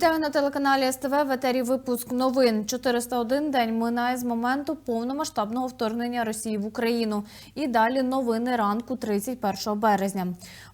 Вітаю на телеканалі СТВ в етері випуск новин. 401 день минає з моменту повномасштабного вторгнення Росії в Україну. І далі новини ранку 31 березня.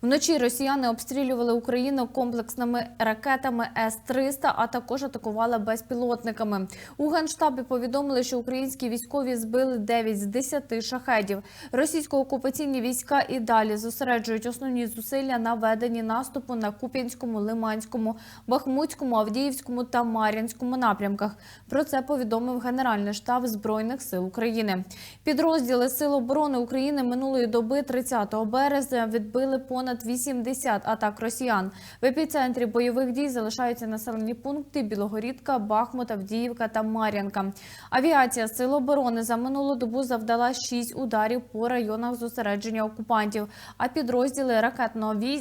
Вночі росіяни обстрілювали Україну комплексними ракетами С-300, а також атакували безпілотниками. У генштабі повідомили, що українські військові збили 9 з 10 шахедів. Російсько-окупаційні війська і далі зосереджують основні зусилля на веденні наступу на Куп'янському, Лиманському, Бахмутському, Авдіївському та Мар'їнському напрямках. Про це повідомив Генеральний штаб Збройних сил України. Підрозділи Сил оборони України минулої доби 30 березня відбили понад 80 атак росіян. В епіцентрі бойових дій залишаються населені пункти Білогорідка, Бахмут, Авдіївка та Мар'янка. Авіація Сил оборони за минулу добу завдала 6 ударів по районах зосередження окупантів. А підрозділи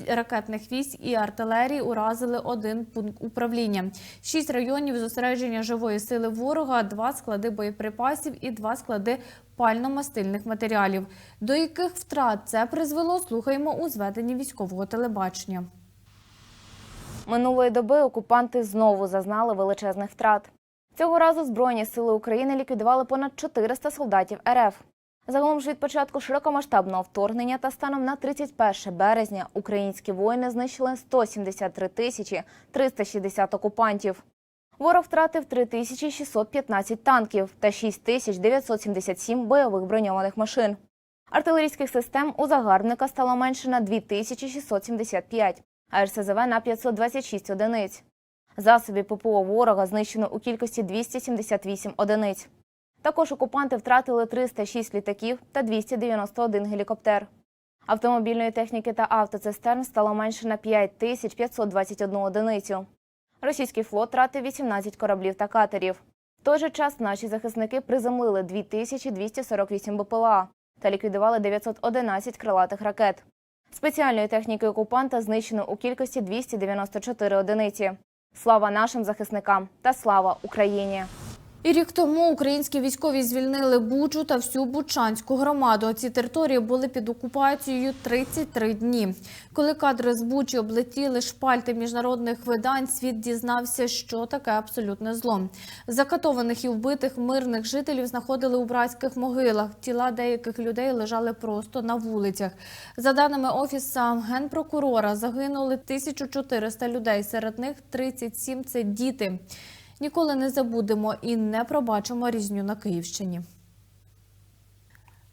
ракетних військ і артилерії уразили один пункт управління. Шість районів зосередження живої сили ворога, два склади боєприпасів і два склади пально-мастильних матеріалів. До яких втрат це призвело, слухаємо у зведенні військового телебачення. Минулої доби окупанти знову зазнали величезних втрат. Цього разу Збройні сили України ліквідували понад 400 солдатів РФ. Загалом ж від початку широкомасштабного вторгнення та станом на 31 березня українські воїни знищили 173 тисячі 360 окупантів. Ворог втратив 3615 танків та 6977 бойових броньованих машин. Артилерійських систем у загарбника стало менше на 2675, а РСЗВ на 526 одиниць. Засобів ППО ворога знищено у кількості 278 одиниць. Також окупанти втратили 306 літаків та 291 гелікоптер. Автомобільної техніки та автоцистерн стало менше на 5521 одиницю. Російський флот втратив 18 кораблів та катерів. В той же час наші захисники приземлили 2248 БПЛА та ліквідували 911 крилатих ракет. Спеціальної техніки окупанта знищено у кількості 294 одиниці. Слава нашим захисникам та слава Україні! І рік тому українські військові звільнили Бучу та всю Бучанську громаду. Ці території були під окупацією 33 дні. Коли кадри з Бучі облетіли шпальти міжнародних видань, світ дізнався, що таке абсолютне зло. Закатованих і вбитих мирних жителів знаходили у братських могилах. Тіла деяких людей лежали просто на вулицях. За даними офіса генпрокурора, загинули 1400 людей. Серед них 37 – це діти. Ніколи не забудемо і не пробачимо різню на Київщині.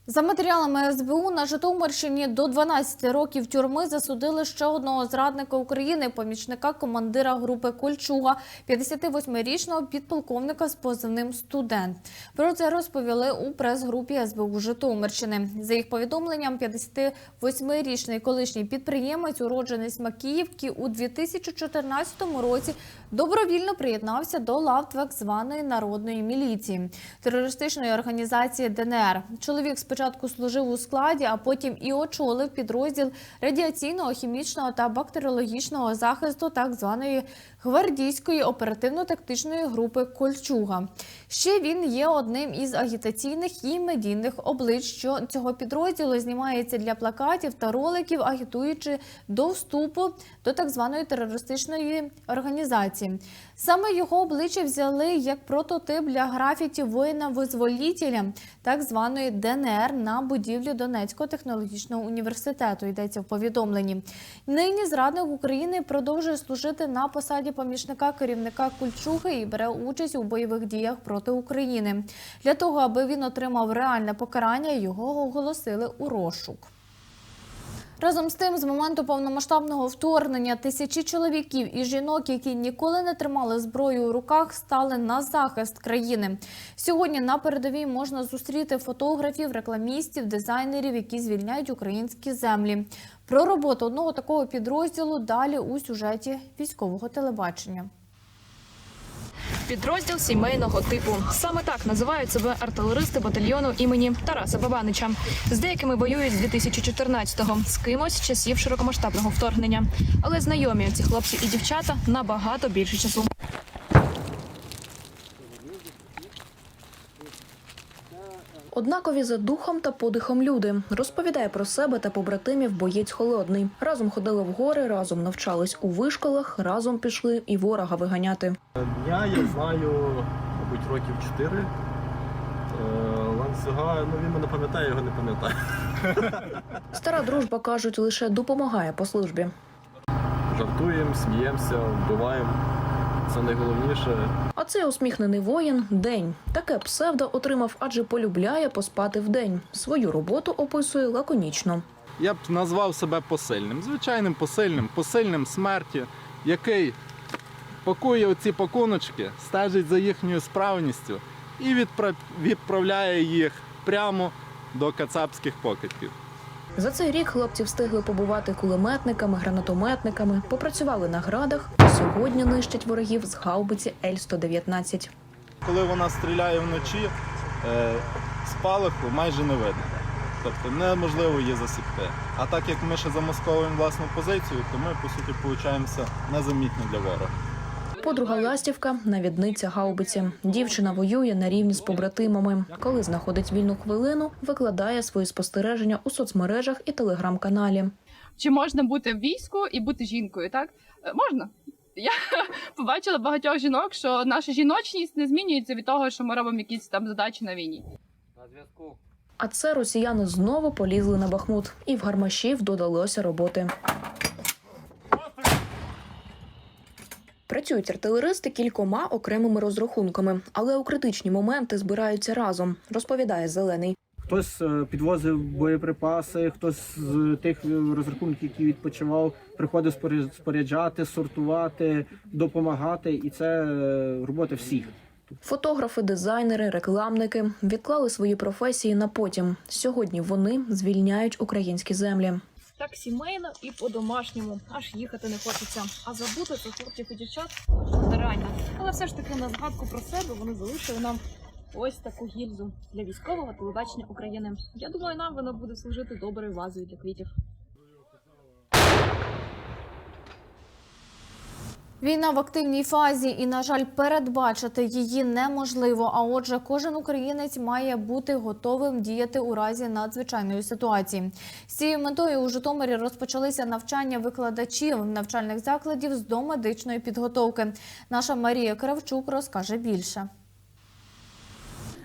За матеріалами СБУ на Житомирщині до 12 років тюрми засудили ще одного зрадника України, помічника командира групи Кольчуга, 58-річного підполковника з позивним студент. Про це розповіли у прес-групі СБУ Житомирщини. За їх повідомленням, 58-річний колишній підприємець, уродженець Макіївки, у 2014 році добровільно приєднався до лав так званої народної міліції терористичної організації ДНР. Чоловік спочатку служив у складі, а потім і очолив підрозділ радіаційного, хімічного та бактеріологічного захисту так званої гвардійської оперативно-тактичної групи Кольчуга. Ще він є одним із агітаційних і медійних облич, що цього підрозділу знімається для плакатів та роликів, агітуючи до вступу до так званої терористичної організації. Саме його обличчя взяли як прототип для графіті воїна-визволітеля так званої ДНР на будівлі Донецького технологічного університету. Йдеться в повідомленні. Нині зрадник України продовжує служити на посаді помічника керівника Кульчуги і бере участь у бойових діях проти України. Для того, аби він отримав реальне покарання, його оголосили у розшук. Разом з тим, з моменту повномасштабного вторгнення тисячі чоловіків і жінок, які ніколи не тримали зброю у руках, стали на захист країни. Сьогодні на передовій можна зустріти фотографів, рекламістів, дизайнерів, які звільняють українські землі. Про роботу одного такого підрозділу далі у сюжеті військового телебачення. Підрозділ сімейного типу. Саме так називають себе артилеристи батальйону імені Тараса Бабанича. З деякими воюють з 2014-го, з кимось часів широкомасштабного вторгнення. Але знайомі ці хлопці і дівчата набагато більше часу. Однакові за духом та подихом люди розповідає про себе та побратимів боєць холодний. Разом ходили в гори, разом навчались у вишколах, разом пішли і ворога виганяти. Дня я знаю, мабуть, років 4. Е, Ланцюга, ну він мене пам'ятає, його не пам'ятаю. Стара дружба кажуть, лише допомагає по службі. Жартуємо, сміємося, вбиваємо. Це найголовніше. А цей усміхнений воїн день. Таке псевдо отримав, адже полюбляє поспати вдень. Свою роботу описує лаконічно. Я б назвав себе посильним, звичайним посильним, посильним смерті, який пакує оці пакуночки, стежить за їхньою справністю і відправляє їх прямо до кацапських покидьків. За цей рік хлопці встигли побувати кулеметниками, гранатометниками, попрацювали на градах, сьогодні нищать ворогів з гаубиці Л-119. Коли вона стріляє вночі, е, спалаху майже не видно. Тобто неможливо її засікти. А так як ми ще замасковуємо власну позицію, то ми по суті получаємося незамітні для ворога. Подруга Ластівка навідниця гаубиці. Дівчина воює на рівні з побратимами. Коли знаходить вільну хвилину, викладає свої спостереження у соцмережах і телеграм-каналі. чи можна бути в війську і бути жінкою, так? Е, Можна. Я побачила багатьох жінок, що наша жіночність не змінюється від того, що ми робимо якісь там задачі на війні. А це росіяни знову полізли на Бахмут, і в гармашів додалося роботи. Працюють артилеристи кількома окремими розрахунками, але у критичні моменти збираються разом, розповідає зелений. Хтось е, підвозив боєприпаси, хтось з тих розрахунків, які відпочивав, приходив споря- споряджати, сортувати, допомагати, і це е, робота всіх. Фотографи, дизайнери, рекламники відклали свої професії на потім. Сьогодні вони звільняють українські землі. Так сімейно і по-домашньому, аж їхати не хочеться. А забути про хлопців і дівчат нереально. Але все ж таки на згадку про себе вони залишили нам ось таку гільзу для військового телебачення України. Я думаю, нам вона буде служити доброю вазою для квітів. Війна в активній фазі, і на жаль, передбачити її неможливо. А отже, кожен українець має бути готовим діяти у разі надзвичайної ситуації. З цією метою у Житомирі розпочалися навчання викладачів навчальних закладів з домедичної підготовки. Наша Марія Кравчук розкаже більше.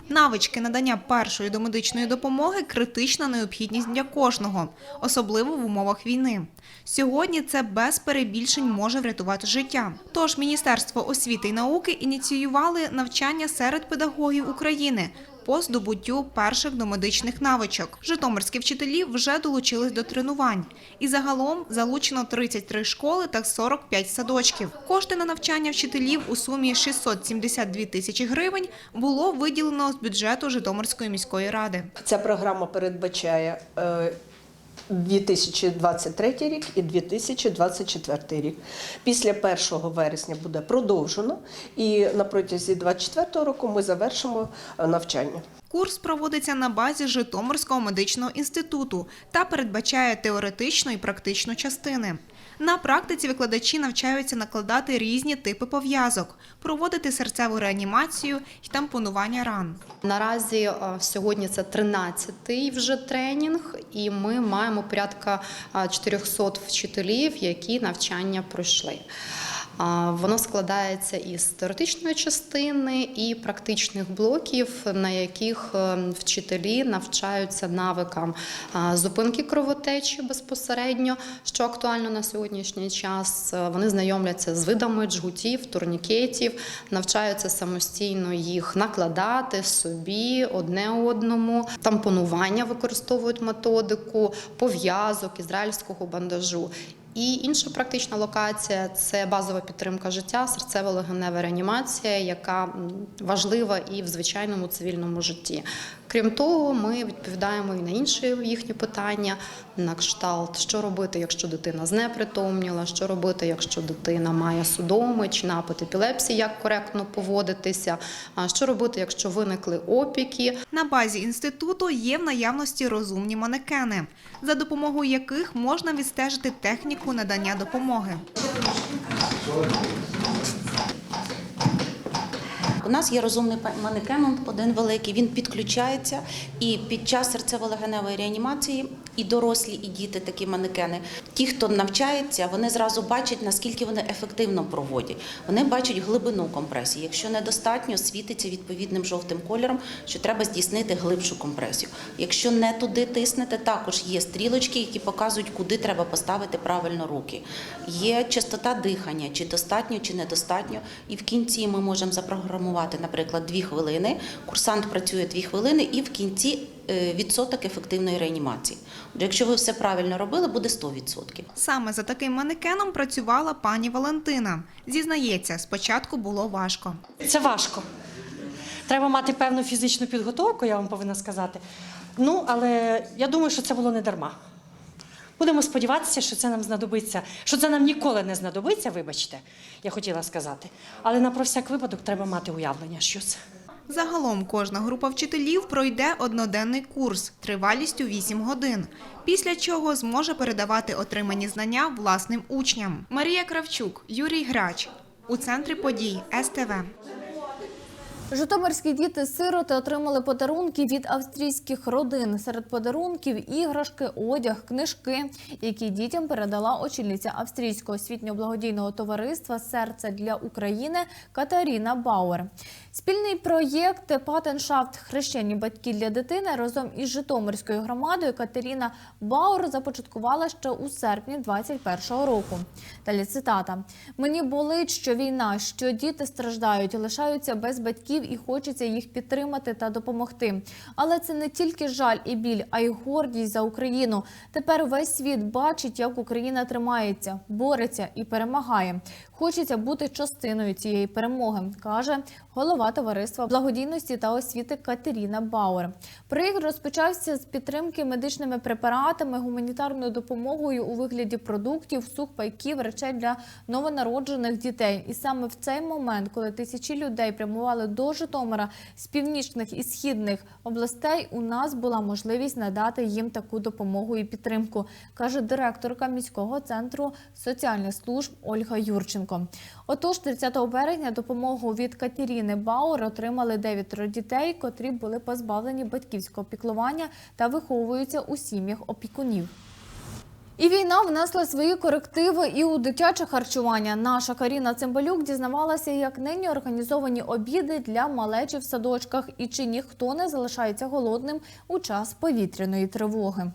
Навички надання першої домедичної допомоги критична необхідність для кожного, особливо в умовах війни. Сьогодні це без перебільшень може врятувати життя. Тож Міністерство освіти і науки ініціювали навчання серед педагогів України по здобуттю перших домедичних навичок. Житомирські вчителі вже долучились до тренувань. І загалом залучено 33 школи та 45 садочків. Кошти на навчання вчителів у сумі 672 тисячі гривень було виділено з бюджету Житомирської міської ради. Ця програма передбачає е, 2023 рік і 2024 рік. Після 1 вересня буде продовжено, і на протязі 2024 року ми завершимо е, навчання. Курс проводиться на базі Житомирського медичного інституту та передбачає теоретичну і практичну частини. На практиці викладачі навчаються накладати різні типи пов'язок, проводити серцеву реанімацію і тампонування ран. Наразі е, сьогодні це 13-й вже тренінг, і ми маємо порядка е, 400 вчителів, які навчання пройшли. Воно складається із теоретичної частини і практичних блоків, на яких е, вчителі навчаються навикам зупинки кровотечі безпосередньо, що актуально на сьогоднішній час. Е, Вони знайомляться з видами джгутів, турнікетів, навчаються самостійно їх накладати собі одне одному. Тампонування використовують методику, пов'язок, ізраїльського бандажу. І інша практична локація це базова підтримка життя, серцево-легенева реанімація, яка важлива і в звичайному цивільному житті. Крім того, ми відповідаємо і на інші їхні питання, на кшталт, що робити, якщо дитина знепритомніла, що робити, якщо дитина має судоми чи напад епілепсії, як коректно поводитися, а що робити, якщо виникли опіки, На базі інституту є в наявності розумні манекени, за допомогою яких можна відстежити техніку надання допомоги. У нас є розумний манекен, один великий, він підключається і під час серцево-легеневої реанімації і дорослі, і діти такі манекени. Ті, хто навчається, вони зразу бачать, наскільки вони ефективно проводять. Вони бачать глибину компресії. Якщо недостатньо, світиться відповідним жовтим кольором, що треба здійснити глибшу компресію. Якщо не туди тиснете, також є стрілочки, які показують, куди треба поставити правильно руки. Є частота дихання, чи достатньо, чи недостатньо. І в кінці ми можемо запрограмувати, наприклад, 2 хвилини. Курсант працює 2 хвилини, і в кінці е, відсоток ефективної реанімації. Якщо ви все правильно робили, буде 100%. Саме за таким манекеном працювала пані Валентина. Зізнається, спочатку було важко. Це важко. Треба мати певну фізичну підготовку, я вам повинна сказати. Ну, але я думаю, що це було не дарма. Будемо сподіватися, що це нам знадобиться, що це нам ніколи не знадобиться, вибачте, я хотіла сказати. Але на про всяк випадок треба мати уявлення, що це. Загалом кожна група вчителів пройде одноденний курс тривалістю 8 годин, після чого зможе передавати отримані знання власним учням. Марія Кравчук, Юрій Грач. У центрі подій СТВ. Житомирські діти-сироти отримали подарунки від австрійських родин. Серед подарунків іграшки, одяг, книжки, які дітям передала очільниця австрійського освітньо-благодійного товариства Серце для України Катаріна Бауер. Спільний проєкт Патеншафт Хрещені батьки для дитини разом із Житомирською громадою Катерина Бауер започаткувала ще у серпні 2021 року. Далі цитата: мені болить, що війна, що діти страждають, лишаються без батьків і хочеться їх підтримати та допомогти. Але це не тільки жаль і біль, а й гордість за Україну. Тепер весь світ бачить, як Україна тримається, бореться і перемагає. Хочеться бути частиною цієї перемоги, каже голова товариства благодійності та освіти Катеріна Бауер. Проєкт розпочався з підтримки медичними препаратами, гуманітарною допомогою у вигляді продуктів, сухпайків, речей для новонароджених дітей. І саме в цей момент, коли тисячі людей прямували до Житомира з північних і східних областей, у нас була можливість надати їм таку допомогу і підтримку, каже директорка міського центру соціальних служб Ольга Юрченко. Отож, 30 березня допомогу від Катеріни Бауер отримали дев'ятеро дітей, котрі були позбавлені батьківського піклування та виховуються у сім'ях опікунів. І війна внесла свої корективи і у дитяче харчування. Наша Каріна Цимбалюк дізнавалася, як нині організовані обіди для малечі в садочках і чи ніхто не залишається голодним у час повітряної тривоги.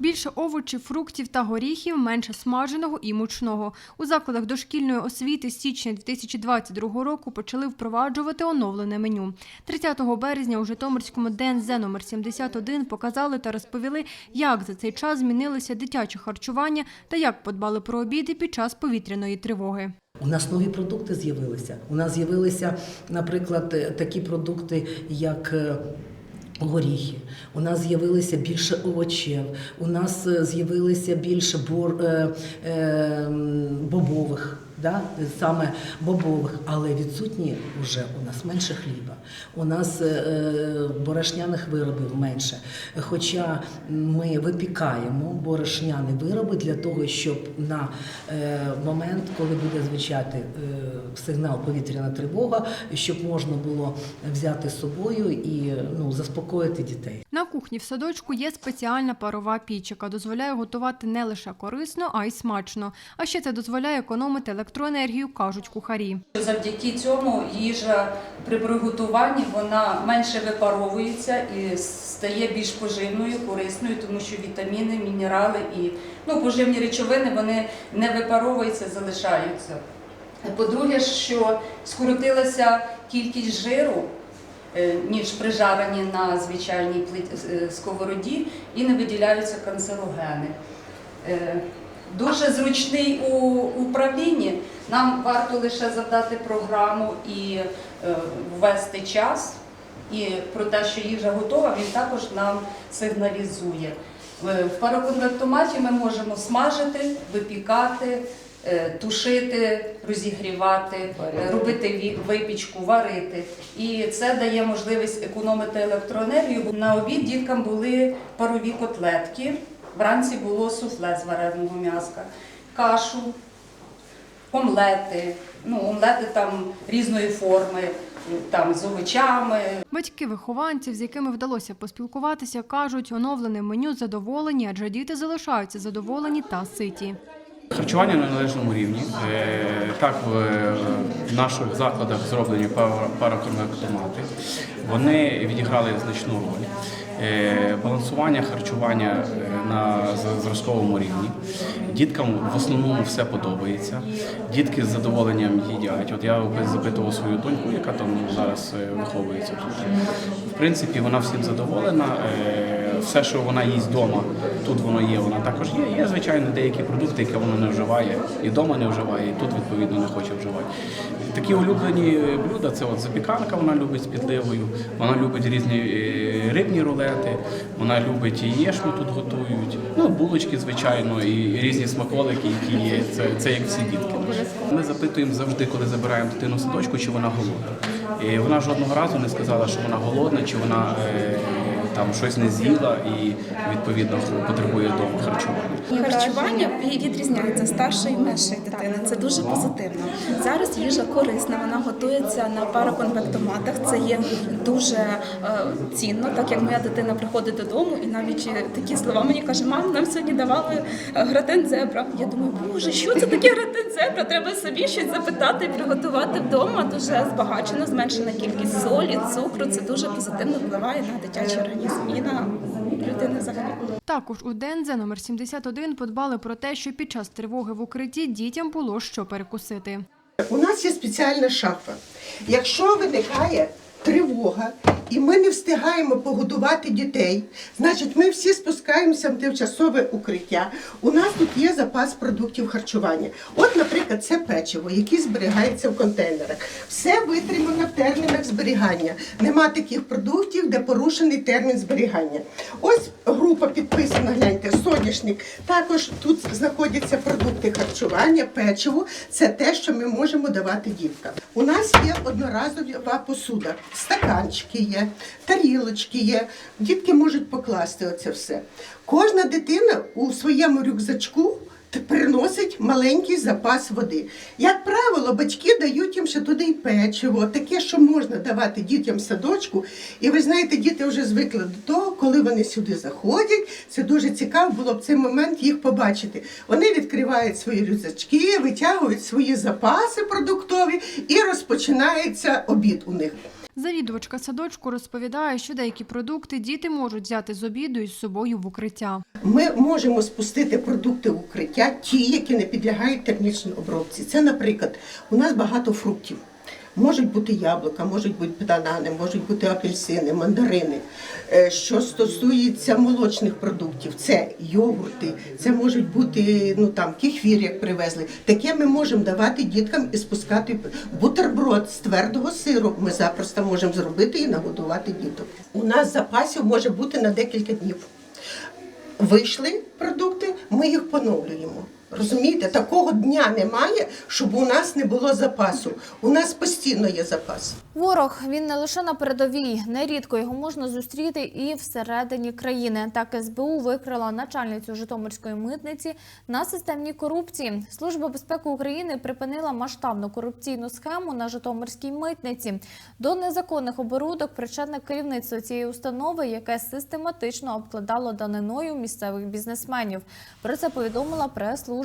Більше овочів, фруктів та горіхів, менше смаженого і мучного. У закладах дошкільної освіти з січня 2022 року почали впроваджувати оновлене меню. 30 березня у Житомирському ДНЗ номер 71 показали та розповіли, як за цей час змінилося дитяче харчування та як подбали про обіди під час повітряної тривоги. У нас нові продукти з'явилися. У нас з'явилися, наприклад, е, такі продукти, як е, горіхи. У нас з'явилося більше овочів. У нас е, з'явилося більше бор, е, е, бобових. Да, саме бобових, але відсутні вже у нас менше хліба. У нас е, е, борошняних виробів менше. Хоча ми випікаємо борошняні вироби для того, щоб на е, момент, коли буде звучати сигнал повітряна тривога, щоб можна було взяти з собою і ну, заспокоїти дітей. На кухні в садочку є спеціальна парова піч, яка дозволяє готувати не лише корисно, а й смачно. А ще це дозволяє економити електроенергію, кажуть кухарі. Завдяки цьому їжа при приготуванні вона менше випаровується і стає більш поживною, корисною, тому що вітаміни, мінерали і ну, поживні речовини вони не випаровуються, залишаються. По-друге, що скоротилася кількість жиру, е, ніж при жаренні на звичайній плит- е, сковороді, і не виділяються канцерогени. Дуже зручний у управлінні. Нам варто лише задати програму і е, ввести час. І про те, що їжа готова, він також нам сигналізує. Е, В пароконвектоматі ми можемо смажити, випікати, е, тушити, розігрівати, е, робити випічку, варити. І це дає можливість економити електроенергію. На обід діткам були парові котлетки. Вранці було суфле з вареного м'яска, кашу, омлети, ну, омлети там різної форми, там з овочами, Батьки вихованців, з якими вдалося поспілкуватися, кажуть, оновленим меню задоволені, адже діти залишаються задоволені та ситі. Харчування на належному рівні. Е, Так, в наших закладах зроблені пара- параконвектомати. Вони відіграли значну роль. Е, Балансування харчування е, на зразковому рівні. Діткам в основному все подобається. Дітки з задоволенням їдять. От я запитував свою доньку, яка там зараз е, виховується тут. Принципі, вона всім задоволена. Е, Все, що вона їсть вдома, тут воно є, вона також є. Є, звичайно, деякі продукти, які вона не вживає, і вдома не вживає, і тут, відповідно, не хоче вживати. Такі улюблені блюда це от запіканка, вона любить з підливою, вона любить різні е, рибні рулети, вона любить єшму тут готують. Ну, булочки, звичайно, і різні смаколики, які є. Це, це як всі дітки. Ми запитуємо завжди, коли забираємо дитину в садочку, чи вона голодна. І вона жодного разу не сказала, що вона голодна, чи вона е, там щось не з'їла і відповідно потребує вдома харчування. Харчування відрізняється старше і меншої дитини. Це дуже позитивно. Зараз їжа корисна, вона готується на параконвектоматах. Це є дуже е, цінно, так як моя дитина приходить додому, і навіть е, такі слова мені каже, мам, нам сьогодні давали е, гратен зебра. Я думаю, боже, що це таке гратен зебра? Треба собі щось запитати і приготувати вдома. Дуже збагачено, зменшена кількість солі, цукру. Це дуже позитивно впливає на дитячий організм і на людину взагалі. Також у Дензе номер 71 подбали про те, що під час тривоги в укритті дітям було що перекусити. У нас є спеціальна шафа. Якщо виникає тривога і ми не встигаємо погодувати дітей, значить ми всі спускаємося в тимчасове укриття. У нас тут є запас продуктів харчування. От, наприклад, це печиво, яке зберігається в контейнерах. Все витримано в термінах зберігання. Нема таких продуктів, де порушений термін зберігання. Ось група підписана, гляньте, соняшник. Також тут знаходяться продукти харчування, печиво. Це те, що ми можемо давати діткам. У нас є одноразова посуда, стаканчики є, тарілочки є. Дітки можуть покласти оце все. Кожна дитина у своєму рюкзачку приносить маленький запас води. Як правило, батьки дають їм ще туди й печиво, таке, що можна давати дітям в садочку. І ви знаєте, діти вже звикли до того, коли вони сюди заходять. Це дуже цікаво було б цей момент їх побачити. Вони відкривають свої рюкзачки, витягують свої запаси продуктові і розпочинається обід у них. Завідувачка садочку розповідає, що деякі продукти діти можуть взяти з обіду із собою в укриття. Ми можемо спустити продукти в укриття, ті, які не підлягають термічній обробці. Це, наприклад, у нас багато фруктів. Можуть бути яблука, можуть бути банани, можуть бути апельсини, мандарини. Е, Що стосується молочних продуктів, це йогурти, це можуть бути ну там кефір, як привезли. Таке ми можемо давати діткам і спускати бутерброд з твердого сиру. Ми запросто можемо зробити і нагодувати діток. У нас запасів може бути на декілька днів. Вийшли продукти, ми їх поновлюємо. Розумієте, такого дня немає, щоб у нас не було запасу. У нас постійно є запас. Ворог він не лише на передовій. Нерідко його можна зустріти і всередині країни. Так СБУ викрила начальницю Житомирської митниці на системній корупції. Служба безпеки України припинила масштабну корупційну схему на Житомирській митниці. До незаконних оборудок причетне керівництво цієї установи, яке систематично обкладало даниною місцевих бізнесменів. Про це повідомила прес-служба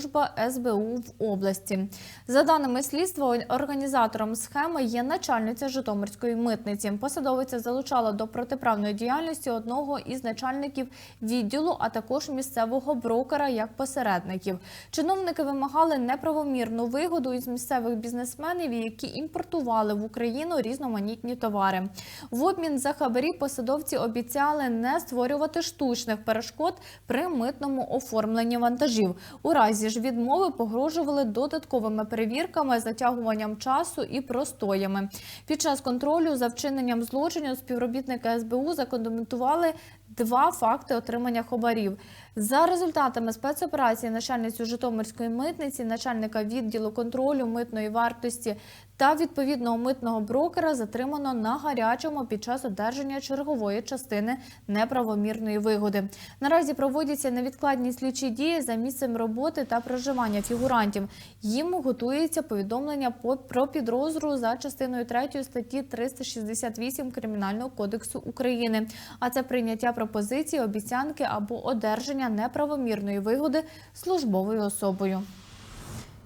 СБУ в області. За даними слідства, організатором схеми є начальниця Житомирської митниці. Посадовиця залучала до протиправної діяльності одного із начальників відділу, а також місцевого брокера як посередників. Чиновники вимагали неправомірну вигоду із місцевих бізнесменів, які імпортували в Україну різноманітні товари. В обмін за хабарі посадовці обіцяли не створювати штучних перешкод при митному оформленні вантажів. У разі ж відмови погрожували додатковими перевірками, затягуванням часу і простоями. Під час контролю за вчиненням злочинів співробітники СБУ закоментували два факти отримання хабарів. За результатами спецоперації начальницю Житомирської митниці, начальника відділу контролю митної вартості та відповідного митного брокера затримано на гарячому під час одержання чергової частини неправомірної вигоди. Наразі проводяться невідкладні слідчі дії за місцем роботи та проживання фігурантів. Їм готується повідомлення по- про підозру за частиною 3 статті 368 Кримінального кодексу України. А це прийняття пропозиції, обіцянки або одержання неправомірної вигоди службовою особою.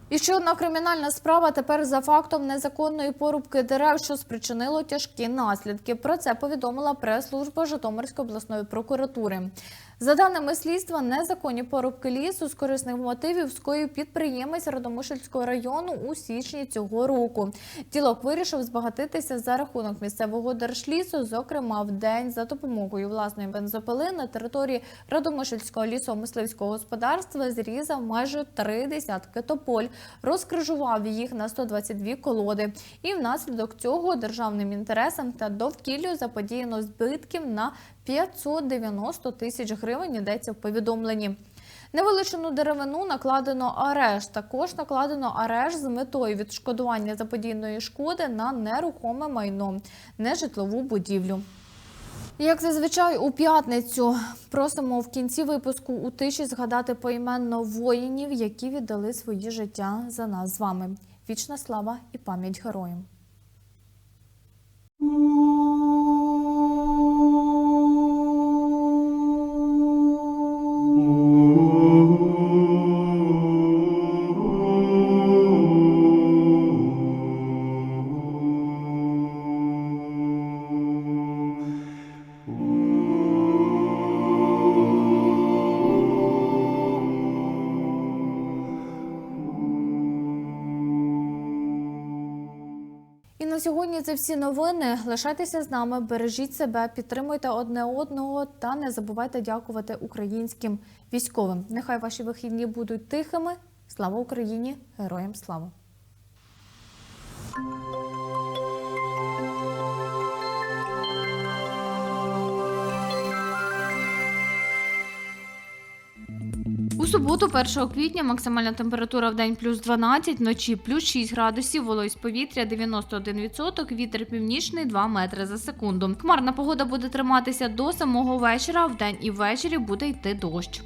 І ще одна кримінальна справа тепер за фактом незаконної порубки дерев, що спричинило тяжкі наслідки. Про це повідомила прес-служба Житомирської обласної прокуратури. За даними слідства, незаконні порубки лісу з корисних мотивів скоїв підприємець Радомишльського району у січні цього року. Ділок вирішив збагатитися за рахунок місцевого держлісу, зокрема в день за допомогою власної бензопили на території Радомишльського лісомисливського господарства зрізав майже три десятки тополь, розкрижував їх на 122 колоди. І внаслідок цього державним інтересам та довкіллю заподіяно збитків на 590 тисяч гривень. Йдеться в повідомленні. Невилучену деревину накладено арешт. Також накладено арешт з метою відшкодування заподійної шкоди на нерухоме майно, нежитлову будівлю. Як зазвичай у п'ятницю просимо в кінці випуску у тиші згадати поіменно воїнів, які віддали свої життя за нас з вами. Вічна слава і пам'ять героям. Сьогодні це всі новини. Лишайтеся з нами, бережіть себе, підтримуйте одне одного та не забувайте дякувати українським військовим. Нехай ваші вихідні будуть тихими. Слава Україні! Героям слава! Суботу, 1 квітня, максимальна температура в день плюс 12, вночі плюс 6 градусів, вологість повітря 91%, вітер північний 2 метри за секунду. Хмарна погода буде триматися до самого вечора, в день і ввечері буде йти дощ.